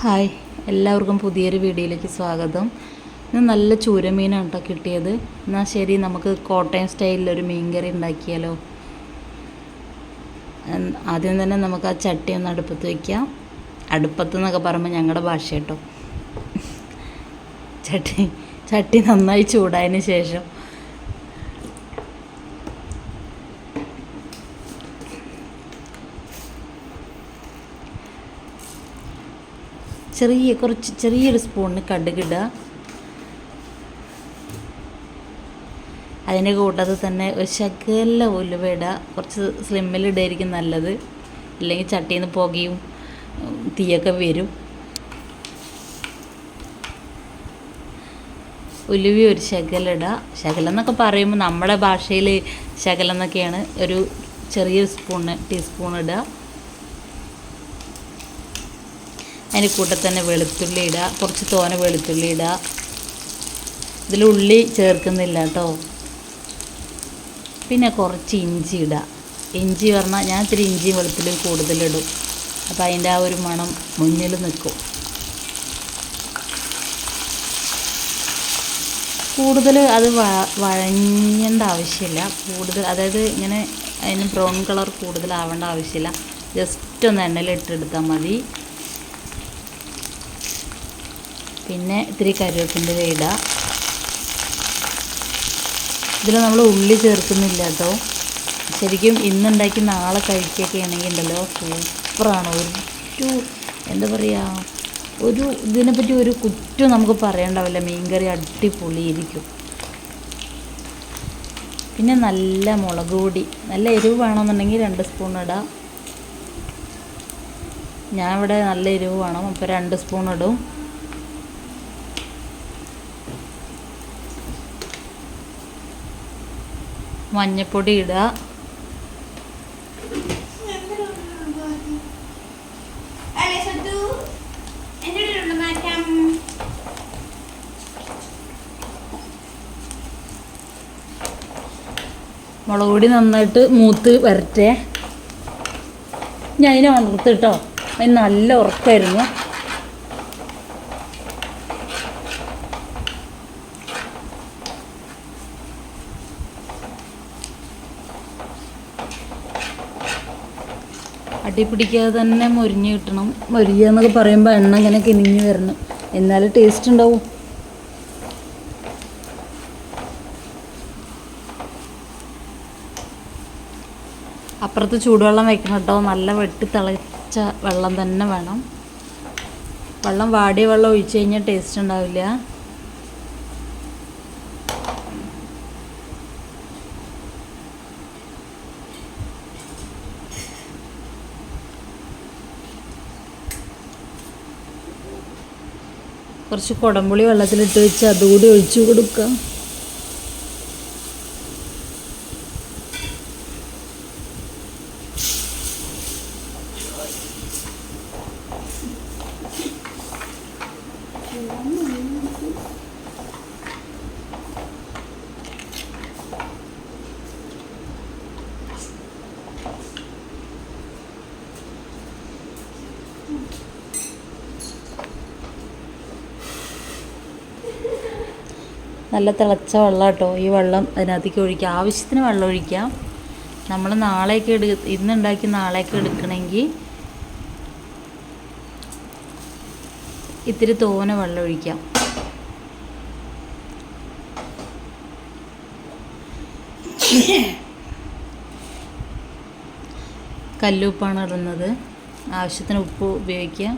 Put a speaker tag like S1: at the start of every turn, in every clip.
S1: Hi. എല്ലാവർക്കും പുതിയൊരു വീഡിയോയിലേക്ക് സ്വാഗതം. ഇന്ന് നല്ല ചൂരമീനാണ് കേട്ടോ കിട്ടിയത്. എന്നാൽ ശരി നമുക്ക് കോട്ടയം സ്റ്റൈലിലൊരു മീൻ കറി ഉണ്ടാക്കിയാലോ? ആദ്യം തന്നെ നമുക്ക് ആ ചട്ടി ഒന്ന് അടുപ്പത്ത് വയ്ക്കാം അടുപ്പത്ത് എന്നൊക്കെ പറയുമ്പോൾ ഞങ്ങളുടെ ഭാഷ കേട്ടോ ചട്ടി ചട്ടി നന്നായി ചൂടായതിന് ശേഷം ചെറിയ കുറച്ച് ചെറിയൊരു സ്പൂണിന് കടുകിടുക അതിന്റെ കൂട്ടത്തിൽ തന്നെ ഒരു ശകല ഉലുവ ഇടുക. കുറച്ച് സ്ലിമ്മിൽ ഇടായിരിക്കും നല്ലത്. ഇല്ലെങ്കിൽ ചട്ടിയിൽ നിന്ന് പുകയും തീയൊക്കെ വരും. ഉലുവി ഒരു ശകലിടുക ശകലം എന്നൊക്കെ പറയുമ്പോൾ നമ്മുടെ ഭാഷയിൽ ശകലം എന്നൊക്കെയാണ് ഒരു ചെറിയൊരു സ്പൂണ് ടീസ്പൂൺ ഇടുക. അതിന് കൂട്ടത്തിൽ തന്നെ വെളുത്തുള്ളി ഇടുക കുറച്ച് തോന വെളുത്തുള്ളി ഇടുക ഇതിൽ ഉള്ളി ചേർക്കുന്നില്ല കേട്ടോ. പിന്നെ കുറച്ച് ഇഞ്ചി ഇടുക ഇഞ്ചി പറഞ്ഞാൽ ഞാൻ ഇത്തിരി ഇഞ്ചിയും വെളുത്തുള്ളിയും കൂടുതലിടും അപ്പോൾ അതിന്റെ ആ ഒരു മണം മുന്നിൽ നിൽക്കും. കൂടുതൽ അത് വ വഴങ്ങേണ്ട ആവശ്യമില്ല. കൂടുതൽ അതായത് ഇങ്ങനെ അതിന് ബ്രൗൺ കളർ കൂടുതലാവേണ്ട ആവശ്യമില്ല. ജസ്റ്റ് ഒന്ന് എണ്ണയിലിട്ടെടുത്താൽ മതി. പിന്നെ ഇത്തിരി കരുവേപ്പിന്റെ ഇടുക ഇതിൽ നമ്മൾ ഉള്ളി ചേർക്കുന്നില്ല കേട്ടോ. ശരിക്കും ഇന്നുണ്ടാക്കി നാളെ കഴിക്കുകയൊക്കെ ആണെങ്കിൽ ഉണ്ടല്ലോ സൂപ്പറാണ്. ഒരു എന്താ പറയുക ഒരു ഇതിനെപ്പറ്റി ഒരു കുറ്റം നമുക്ക് പറയണ്ടാവില്ല. മീൻകറി അടിപൊളിയിരിക്കും പിന്നെ നല്ല മുളക് പൊടി നല്ല എരിവ് വേണമെന്നുണ്ടെങ്കിൽ രണ്ട് സ്പൂൺ ഇടാം. ഞാൻ ഇവിടെ നല്ല എരിവ് വേണം അപ്പോൾ രണ്ട് സ്പൂൺ ഇടും. മഞ്ഞപ്പൊടി ഇടുക. മുളക് പൊടി നന്നായിട്ട് മൂത്ത് വരട്ടെ. ഞാൻ അതിനെ വളർത്തിട്ടോ അതിന് നല്ല ഉറക്കമായിരുന്നു അടി പിടിക്കാതെ തന്നെ മൊരിഞ്ഞ് കിട്ടണം. മൊരിയുക എന്നൊക്കെ പറയുമ്പോൾ എണ്ണ ഇങ്ങനെ കിനിഞ്ഞ് വരണം. എന്നാലും ടേസ്റ്റ് ഉണ്ടാവും. അപ്പുറത്ത് ചൂടുവെള്ളം വെക്കണം കേട്ടോ നല്ല വെട്ടി തിളച്ച വെള്ളം തന്നെ വേണം. വെള്ളം വാടിയ വെള്ളം ഒഴിച്ച് കഴിഞ്ഞാൽ ടേസ്റ്റ് ഉണ്ടാവില്ല. കുറച്ച് കുടംപുളി വെള്ളത്തിലിട്ട് വെച്ച് അതുകൂടി ഒഴിച്ചു കൊടുക്കാം. നല്ല തിളച്ച വെള്ളം കേട്ടോ. ഈ വെള്ളം അതിനകത്തേക്ക് ഒഴിക്കുക. ആവശ്യത്തിന് വെള്ളം ഒഴിക്കാം നമ്മൾ നാളേക്ക് എടു ഇന്നുണ്ടാക്കി നാളേക്ക് എടുക്കണമെങ്കിൽ ഇത്തിരി തോന വെള്ളം ഒഴിക്കാം കല്ലുപ്പാണ് ഇടുന്നത്. ആവശ്യത്തിന് ഉപ്പ് ഉപയോഗിക്കുക.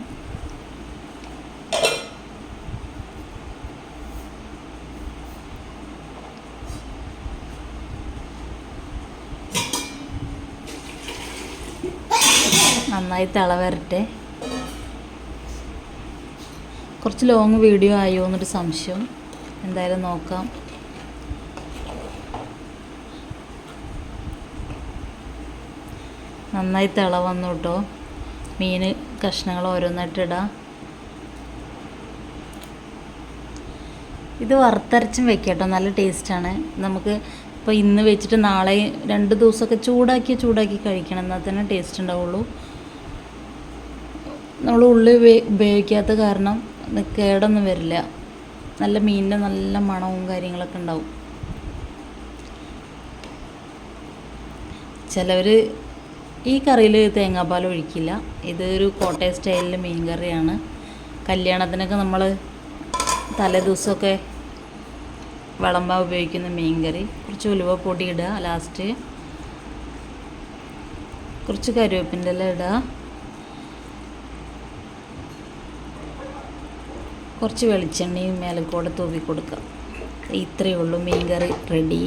S1: നന്നായി തിളവരട്ടെ. കുറച്ച് ലോങ് വീഡിയോ ആയോ എന്നൊരു സംശയം. എന്തായാലും നോക്കാം. നന്നായി തിള വന്നു കേട്ടോ മീൻ കഷ്ണങ്ങൾ ഓരോന്നായിട്ട് ഇത് വറുത്തരച്ചും വെക്കാം കേട്ടോ നല്ല ടേസ്റ്റാണ് നമുക്ക് ഇപ്പോൾ ഇന്ന് വെച്ചിട്ട് നാളെ രണ്ട് ദിവസമൊക്കെ ചൂടാക്കി ചൂടാക്കി കഴിക്കണം. എന്നാൽ തന്നെ ടേസ്റ്റ് ഉണ്ടാവുള്ളൂ. നമ്മൾ ഉള്ളി ഉപയോ- ഉപയോഗിക്കാത്ത കാരണം കേടൊന്നും വരില്ല. നല്ല മീനിന്റെ നല്ല മണവും കാര്യങ്ങളൊക്കെ ഉണ്ടാവും. ചിലവർ ഈ കറിയിൽ തേങ്ങാപ്പാൽ ഒഴിക്കില്ല. ഇതൊരു കോട്ടയം സ്റ്റൈലിൽ മീൻ കറിയാണ്. കല്യാണത്തിനൊക്കെ നമ്മൾ തലേ ദിവസമൊക്കെ വിളമ്പാൻ ഉപയോഗിക്കുന്ന മീൻ കറി. കുറച്ച് ഉലുവ പൊടി ഇടുക ലാസ്റ്റ്. കുറച്ച് കരുവേപ്പിന്റെ ഇല ഇടുക കുറച്ച് വെളിച്ചെണ്ണയും മേലെ കൂടെ തൂവി കൊടുക്കുക ഇത്രയേ ഉള്ളൂ മീൻ കറി റെഡി